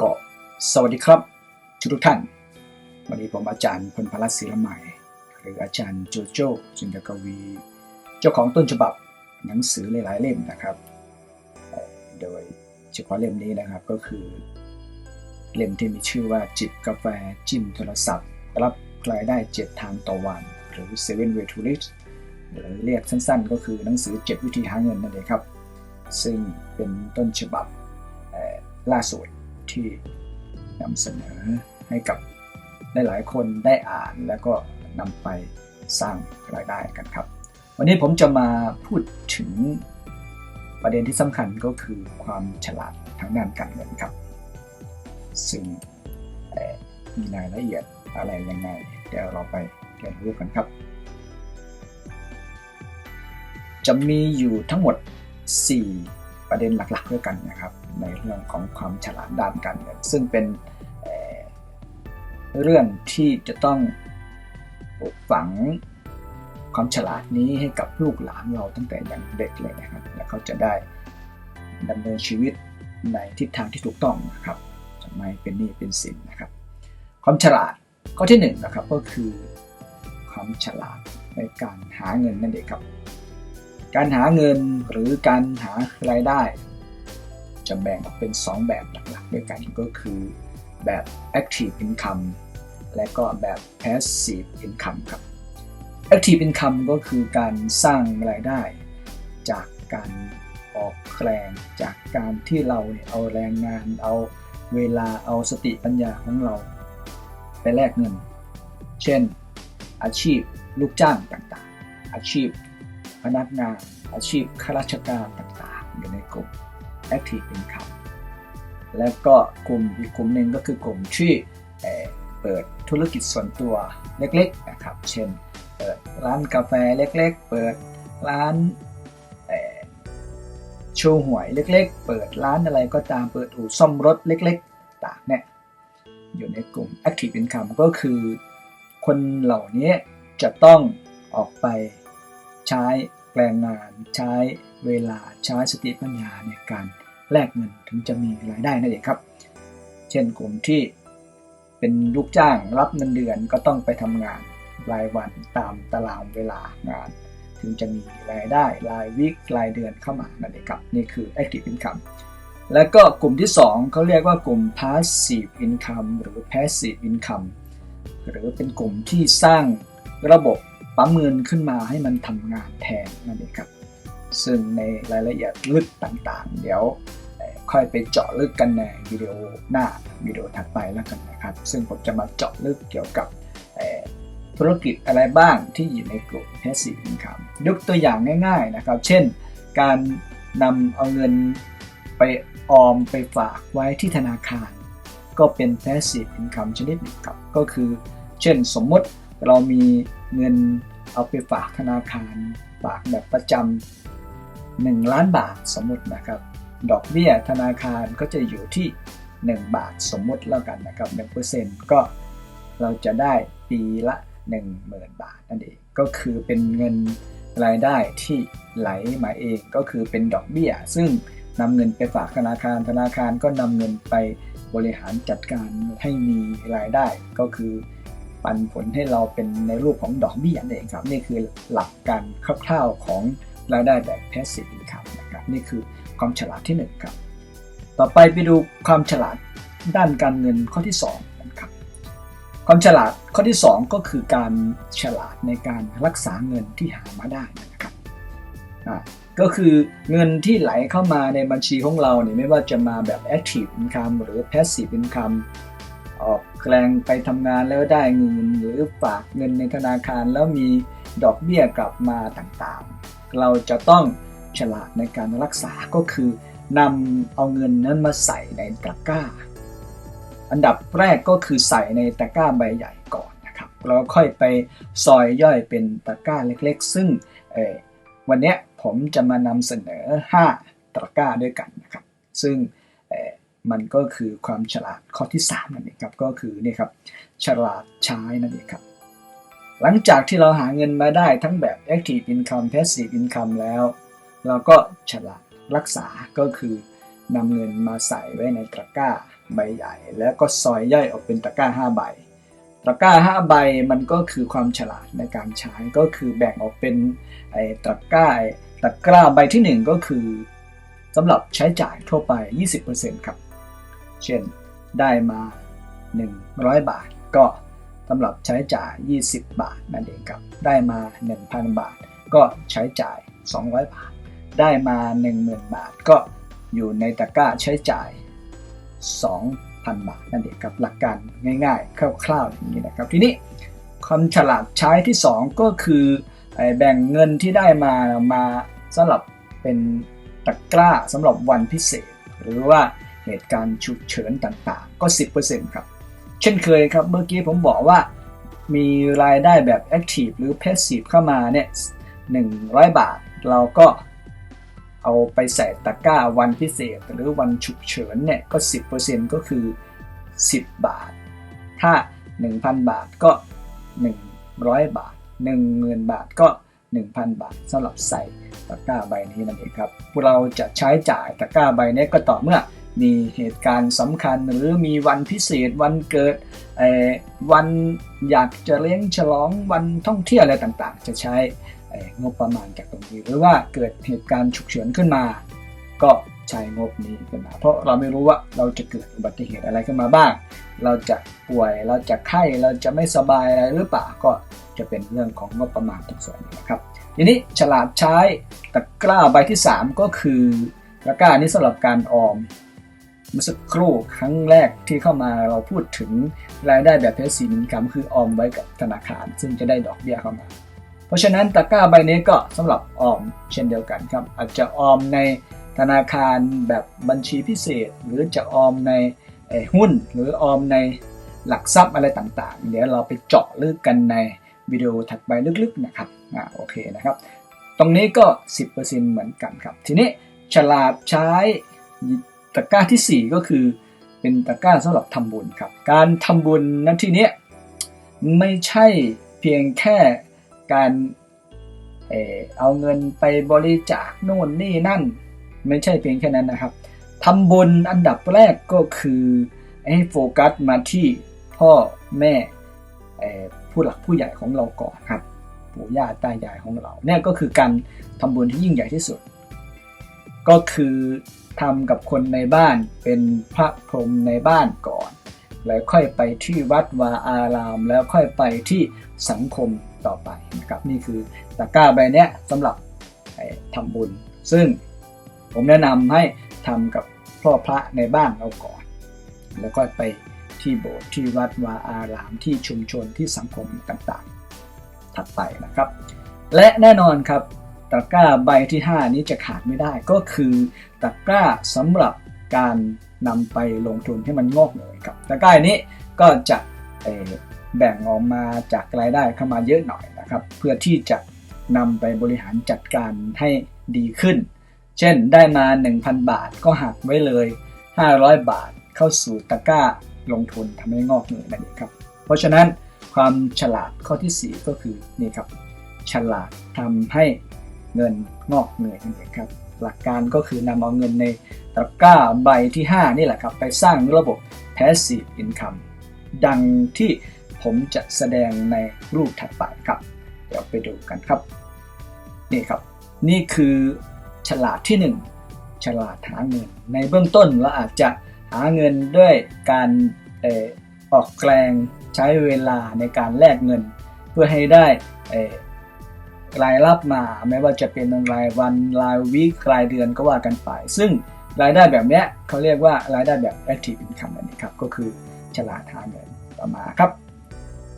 ก็สวัสดีครับทุกทุกท่าน วันนี้ผมอาจารย์พลพลัสศิลใหม่ หรืออาจารย์โจโจ้จินตกวี เจ้าของต้นฉบับหนังสือหลายๆเล่มนะครับ โดยเฉพาะเล่มนี้นะครับก็คือ เล่มที่มีชื่อว่าจิบกาแฟจิ้มโทรศัพท์ รับรายได้7ทางต่อวัน หรือ Seven Way to Rich หรือเรียกสั้นๆ ก็คือหนังสือ 7 วิธีหาเงินนั่นเองครับ ซึ่งเป็นต้นฉบับล่าสุด ที่นำเสนอให้กับหลายๆคนได้อ่านแล้วก็นำไปสร้างรายได้กันครับ วันนี้ผมจะมาพูดถึงประเด็นที่สำคัญก็คือความฉลาดทางด้านการเงินครับ ซึ่งมีรายละเอียดอะไรยังไง เดี๋ยวเราไปเรียนรู้กันครับ จะมีอยู่ทั้งหมด 4 ประเด็นหลักๆด้วยกันนะครับ ในเรื่องของความฉลาดด้านการเงินซึ่งเป็นเเรื่องที่จะต้องฝังความฉลาดนี้ให้กับลูกหลานเราตั้งแต่อยังเด็กเลยนะครับ และเขาจะได้ดำเนินชีวิตในทิศทางที่ถูกต้องนะครับจะไม่เป็นหนี้เป็นสินนะครับ ความฉลาดข้อที่หนึ่งนะครับก็คือความฉลาดในการหาเงินนั่นเองครับ การหาเงินหรือการหารายได้ จะแบ่งออกเป็น 2 แบบหลักๆด้วยกันก็คือแบบ active income และก็แบบ passive income ครับ active income ก็คือการสร้างรายได้จากการออกแรงจากการที่เราเนี่ยเอาแรงงาน เอาเวลาเอาสติปัญญาของเรา ไปแลกเงิน เช่น อาชีพลูกจ้างต่างๆ อาชีพพนักงาน อาชีพข้าราชการต่างๆ อยู่ในกลุ่ม active income แล้วก็กลุ่มอีกกลุ่มหนึ่งก็คือกลุ่มที่เเปิดธุรกิจส่วนตัวเล็กๆนะครับ เช่นเปิดร้านกาแฟเล็กๆ เปิดร้านโชว์หวยเล็ก ๆ เปิดร้านอะไรก็ตามเปิดอู่ซ่อมรถเล็กๆต่างเนี่ยอยู่ในกลุ่ม active income ก็คือคนเหล่านี้จะต้องออกไปใช้แรงงาน ใช้เวลาใช้สติปัญญาในการ แลกเงินถึงจะมีรายได้นั่นเองครับ เช่นกลุ่มที่เป็นลูกจ้างรับเงินเดือนก็ต้องไปทำงานรายวันตามตารางเวลางาน ถึงจะมีรายได้รายวิกรายเดือนเข้ามานั่นเองครับ นี่คือ active income แล้วก็กลุ่มที่ 2เขาเรียกว่ากลุ่ม passive income หรือ passive income หรือเป็นกลุ่มที่สร้างระบบปั๊มเงินขึ้นมาให้มันทำงานแทนนั่นเองครับ ซึ่งในรายละเอียดลึกต่างๆ เดี๋ยวค่อยไปเจาะลึกกันในวิดีโอหน้าวิดีโอถัดไปแล้วกันนะครับ ซึ่งผมจะมาเจาะลึกเกี่ยวกับธุรกิจอะไรบ้างที่อยู่ในกลุ่ม passive income ยกตัวอย่างง่าย ๆนะครับ เช่น การนำเอาเงินไปออมไปฝากไว้ที่ธนาคาร ก็เป็น passive income ชนิดหนึ่งครับก็คือ เช่นสมมติเรามีเงินเอาไปฝากธนาคาร ฝากแบบประจำ 1 ล้านบาทสมมตินะครับ ดอกเบี้ยธนาคารก็จะอยู่ที่ 1 บาทสมมติแล้วกันนะครับ1%ก็เราจะได้ปีละ 10,000 บาทนั่นเองก็คือเป็นเงินรายได้ที่ไหลมาเองก็คือเป็นดอกเบี้ย ซึ่งนำเงินไปฝากธนาคารธนาคารก็นำเงินไปบริหารจัดการให้มีรายได้ ก็คือปันผลให้เราเป็นในรูปของดอกเบี้ยนั่นเองครับ นี่คือหลักการคร่าวๆของ รายได้แบบ passive income นะครับนี่คือความฉลาดที่หนึ่งครับต่อไปไปดูความฉลาดด้านการเงินข้อที่สองนะครับความฉลาดข้อที่ 2 ก็คือการฉลาดในการรักษาเงินที่หามาได้นะครับอ่าก็คือเงินที่ไหลเข้ามาในบัญชีของเราเนี่ยไม่ว่าจะมาแบบ active income หรือ passive income ออกแรงไปทำงานแล้วได้เงินหรือฝากเงินในธนาคารแล้วมี ดอกเบี้ยกลับมาต่างๆ เราจะต้องฉลาดในการรักษาก็คือนำเอาเงินนั้นมาใส่ในตะกร้า อันดับแรกก็คือใส่ในตะกร้าใบใหญ่ก่อนนะครับแล้วค่อยไปซอยย่อยเป็นตะกร้าเล็กๆ ซึ่งวันนี้ผมจะมานำเสนอ 5 ตะกร้าด้วยกันนะครับ ซึ่งมันก็คือความฉลาดข้อที่3นั่นเองครับก็คือนี่ครับฉลาดใช้นั่นเองครับ หลังจากที่เราหาเงินมาได้ทั้งแบบ active income passive income แล้ว เราก็ฉลาดรักษาก็คือนำเงินมาใส่ไว้ในตะกร้าใบใหญ่ แล้วก็ซอยย่อยออกเป็นตะกร้า 5 ใบ ตะกร้า 5 ใบมันก็คือความฉลาดในการใช้ก็คือแบ่งออกเป็นไอ้ตะกร้าตะกร้าใบที่ 1 ก็คือสำหรับใช้จ่ายทั่วไป 20%ครับ เช่นได้มา 100 บาทก็ สำหรับใช้จ่าย 20 บาทนั่นเองครับ ได้มา 1,000 บาท ก็ใช้จ่าย 200 บาท ได้มา 10,000 บาท ก็อยู่ในตะกร้าใช้จ่าย 2,000 บาทนั่นเองครับหลักการง่ายๆ คร่าวๆอย่างนี้นะครับ ทีนี้ความฉลาดใช้ที่ 2 ก็คือแบ่งเงินที่ได้มามาสำหรับเป็นตะกร้าสำหรับวันพิเศษ หรือว่าเหตุการณ์ฉุกเฉินต่างๆ ก็ 10%ครับ เช่นเคยครับเมื่อกี้ผมบอกว่ามีรายได้แบบ Active หรือ Passive เข้ามาเนี่ย100 บาท เราก็เอาไปใส่ตะกร้าวันพิเศษ หรือวันฉุกเฉินเนี่ยก็ 10%ก็คือ 10 บาท ถ้า 1,000 บาทก็ 100 บาท 10,000 บาทก็ 1,000 บาทสำหรับใส่ตะกร้าใบนี้นั่นเองครับเราจะใช้จ่ายตะกร้าใบนี้ก็ต่อเมื่อ มีเหตุการณ์สำคัญหรือมีวันพิเศษวันเกิดวันอยากจะเลี้ยงฉลองวันท่องเที่ยวอะไรต่างๆ จะใช้งบประมาณจากตรงนี้ หรือว่าเกิดเหตุการณ์ฉุกเฉินขึ้นมา ก็ใช้งบนี้ขึ้นมา เพราะเราไม่รู้ว่าเราจะเกิดอุบัติเหตุอะไรขึ้นมาบ้าง เราจะป่วยเราจะไข้เราจะไม่สบายอะไรหรือเปล่าก็จะเป็นเรื่องของงบประมาณตรงส่วนนะครับทีนี้ฉลาดใช้ตะกร้าใบที่ 3 ก็คือตะกร้านี้สำหรับการออม เมื่อสักครู่ครั้งแรกที่เข้ามาเราพูดถึงรายได้แบบเพสซีมินคัมคือออมไว้กับธนาคาร ซึ่งจะได้ดอกเบี้ยเข้ามา เพราะฉะนั้นตะกร้าใบนี้ก็สำหรับออมเช่นเดียวกันครับ อาจจะออมในธนาคารแบบบัญชีพิเศษ หรือจะออมในหุ้น หรือออมในหลักทรัพย์อะไรต่างๆ เดี๋ยวเราไปเจาะลึกกันในวิดีโอถัดไปลึกๆนะครับอ่าโอเคนะครับ ตรงนี้ก็ 10%เหมือนกันครับ ทีนี้ฉลาดใช้ ตะกร้าทีสี่ 4 ก็คือเป็นตะกร้าสำหรับทำบุญครับ การทำบุญนั้นที่เนี้ยไม่ใช่เพียงแค่การเออเอาเงินไปบริจาคโน่นนี่นั่น ไม่ใช่เพียงแค่นั้นนะครับทำบุญอันดับแรกก็คือให้โฟกัสมาที่พ่อแม่ผู้หลักผู้ใหญ่ของเราก่อนครับปู่ย่าตายายของเราเนี่ยก็คือการทำบุญที่ยิ่งใหญ่ที่สุด ก็คือ ทำกับคนในบ้านเป็นพระพรหมในบ้านก่อน แล้วค่อยไปที่วัดวาอาราม แล้วค่อยไปที่สังคมต่อไปนะครับนี่คือตะกร้าใบเนี้ยสำหรับทำบุญ ซึ่งผมแนะนำให้ทำกับพ่อพระในบ้านเราก่อน แล้วก็ไปที่โบสถ์ที่วัดวาอารามที่ชุมชนที่สังคมต่างๆ ถัดไปนะครับ และแน่นอนครับตะกร้าใบที่ 5 นี้จะขาดไม่ได้ก็คือ ตะกร้าสำหรับการนำไปลงทุนให้มันงอกเงยครับตะกร้านี้ก็จะแบ่งออกมาจากรายได้เข้ามาเยอะหน่อยนะครับ เพื่อที่จะนำไปบริหารจัดการให้ดีขึ้น เช่นได้มา 1,000 บาทก็หักไว้เลย 500 บาทเข้าสู่ตะกร้าลงทุนทำให้งอกเงยนั่นเองครับ เพราะฉะนั้นความฉลาดข้อที่ 4 ก็คือนี่ครับ ฉลาดทำให้เงินงอกเงยนั่นเองครับ หลักการก็คือนำเอาเงินในตะกร้าใบที่ 5 นี่แหละครับ ไปสร้างระบบ passive income ดังที่ผมจะแสดงในรูปถัดไปครับ เดี๋ยวไปดูกันครับ นี่ครับ นี่คือฉลาดที่ 1 ฉลาดหาเงิน ในเบื้องต้นเราอาจจะหาเงินด้วยการออออกแรงใช้เวลาในการแลกเงิน เพื่อให้ได้ รายรับมา ไม่ว่าจะเป็นรายวันรายวีครายเดือนก็ว่ากันไป ซึ่งรายได้แบบเนี้ยเขาเรียกว่ารายได้แบบ active income นั่นเองครับ ก็คือฉลาดหาเงินต่อมาครับ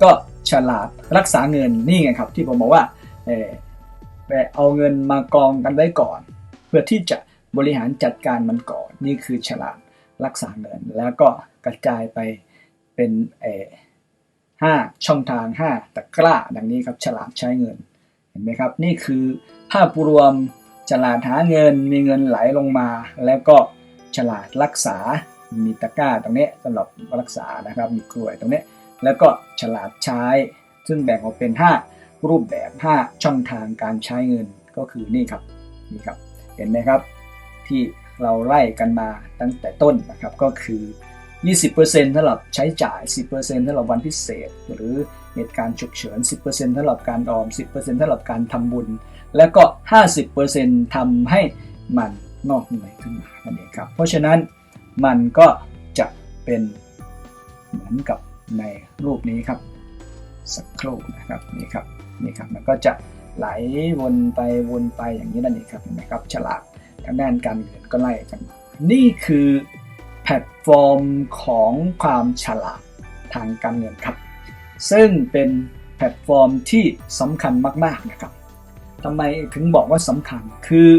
ก็ฉลาดรักษาเงินนี่ไงครับ ที่ผมบอกว่าเออเอาเงินมากองกันไว้ก่อน เพื่อที่จะบริหารจัดการมันก่อน นี่คือฉลาดรักษาเงิน แล้วก็กระจายไปเป็นเออห้าช่องทาง 5ตะกร้า ดังนี้ครับฉลาดใช้เงิน เห็นไหมครับ นี่คือภาพรวมฉลาดหาเงินมีเงินไหลลงมา แล้วก็ฉลาดรักษา มีตะกร้าตรงนี้สำหรับรักษานะครับ มีกล้วยตรงนี้ แล้วก็ฉลาดใช้ ซึ่งแบ่งออกเป็น 5 รูปแบบ 5 ช่องทางการใช้เงินก็คือนี่ครับนี่ครับ เห็นไหมครับ ที่เราไล่กันมาตั้งแต่ต้นนะครับก็คือ 20%สำหรับใช้จ่าย 10%สำหรับวันพิเศษ หรือเหตุการณ์ฉุกเฉิน 10%สำหรับการออม 10%สำหรับการทำบุญ แล้วก็ 50%ทำให้มันงอกเงยขึ้นมานั่นเองครับ เพราะฉะนั้นมันก็จะเป็นเหมือนกับในรูปนี้ครับสักครู่นะครับนี่ครับนี่ครับมันก็จะไหลวนไปวนไปอย่างนี้นั่นเองครับเห็นไหมครับฉลากทางด้านการเงินก็ไล่กันมานี่คือ ลตฟอร์มของความฉลาดทางการเงินครับ ซึ่งเป็นแพลตฟอร์มที่สำคัญมาก ๆ นะครับทำไมถึงบอกว่าสำคัญคือ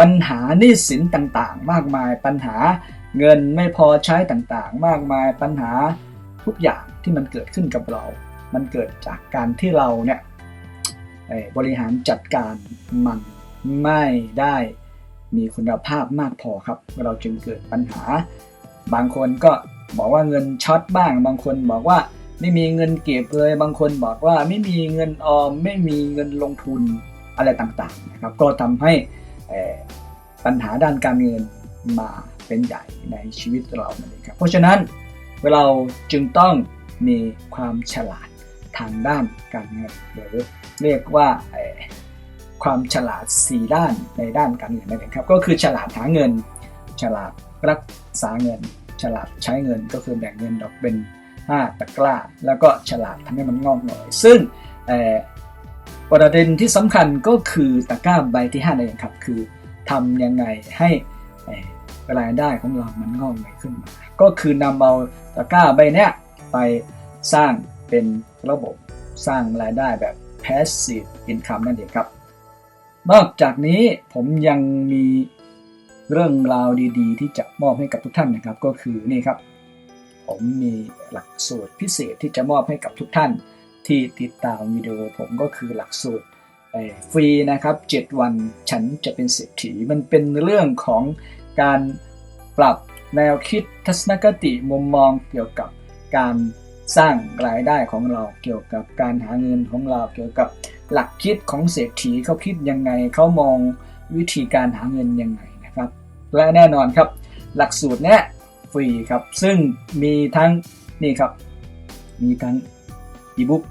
ปัญหาหนี้สินต่างๆ มากมาย ปัญหาเงินไม่พอใช้ต่างๆ มากมายปัญหาทุกอย่างที่มันเกิดขึ้นกับเรา มันเกิดจากการที่เราเนี่ยบริหารจัดการมันไม่ได้ มีคุณภาพมากพอครับ เราจึงเกิดปัญหา บางคนก็บอกว่าเงินช็อตบ้าง บางคนบอกว่าไม่มีเงินเก็บเลย บางคนบอกว่าไม่มีเงินออม ไม่มีเงินลงทุนอะไรต่างๆนะครับ ก็ทำให้ปัญหาด้านการเงินมาเป็นใหญ่ในชีวิตเราเองครับ เพราะฉะนั้นเราจึงต้องมีความฉลาดทางด้านการเงินหรือเรียกว่า ความฉลาด 4 ด้านในด้านการเงินนั่นเองครับ ก็คือฉลาดหาเงิน ฉลาดรักษาเงิน ฉลาดใช้เงินก็คือแบ่งเงินออกเป็น 5 ตะกร้า แล้วก็ฉลาดทำให้มันงอกหน่อย ซึ่งประเด็นที่สำคัญก็คือตะกร้าใบที่5นั่นเองครับ คือทำยังไงให้รายได้ของเรามันงอกใหม่ขึ้นมา ก็คือนำเอาตะกร้าใบนี้ไปสร้างเป็นระบบสร้างรายได้แบบ passive income นั่นเองครับ นอกจากนี้ผมยังมีเรื่องราวดีๆ ที่จะมอบให้กับทุกท่านนะครับ ก็คือนี่ครับ ผมมีหลักสูตรพิเศษที่จะมอบให้กับทุกท่าน ที่ติดตามวิดีโอผมก็คือหลักสูตรฟรีนะครับ 7 วันฉันจะเป็นเศรษฐีมันเป็นเรื่องของการปรับแนวคิดทัศนคติมุมมองเกี่ยวกับการสร้างรายได้ของเราเกี่ยวกับการหาเงินของเราเกี่ยวกับ หลักคิดของเศรษฐีเขาคิดยังไงเขามองวิธีการหาเงินยังไงนะครับ และแน่นอนครับ หลักสูตรเนี้ยฟรีครับ ซึ่งมีทั้งนี่ครับ มีทั้งอีบุ๊ก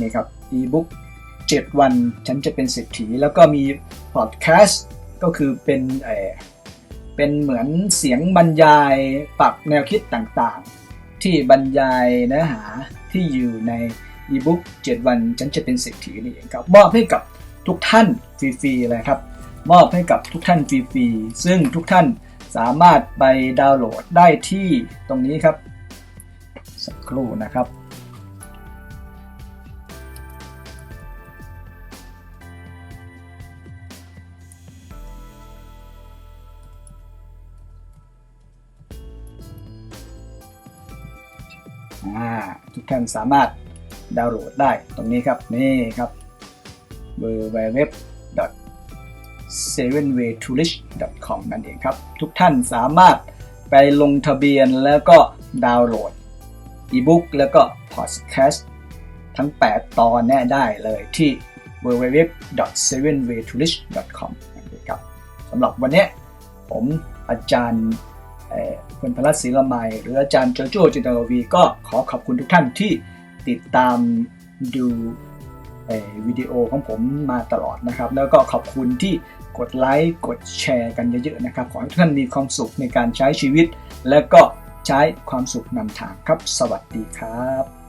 นี่ครับอีบุ๊ก7 วันฉันจะเป็นเศรษฐี แล้วก็มีพอดแคสต์ก็คือเป็นเอเป็นเหมือนเสียงบรรยายปรับแนวคิดต่างๆ ที่บรรยายเนื้อหาที่อยู่ใน อีบุ๊ก7 วันฉันจะเป็นเศรษฐีนี่เองครับ มอบให้กับทุกท่านฟรีๆเลยครับ มอบให้กับทุกท่านฟรีๆซึ่งทุกท่านสามารถไปดาวน์โหลดได้ที่ตรงนี้ครับ สักครู่นะครับทุกท่านสามารถ ดาวน์โหลดได้ตรงนี้ครับ นี่ครับ www sevenwaytoolish.com นั่นเองครับ ทุกท่านสามารถไปลงทะเบียนแล้วก็ดาวน์โหลดอีบุ๊กแล้วก็พอดแคสต์ทั้ง 8 ตอนแน่ได้เลยที่ www.sevenwaytoolish.com นั่นเองครับสำหรับวันนี้ผมอาจารย์คุณพลัสศิลไมหรืออาจารย์โจโจจินตวีก็ขอขอบคุณทุกท่านที่ ติดตามดูวิดีโอของผมมาตลอดนะครับ แล้วก็ขอบคุณที่กดไลค์กดแชร์กันเยอะๆนะครับ ขอให้ทุกท่านมีความสุขในการใช้ชีวิต และก็ใช้ความสุขนำทางครับ สวัสดีครับ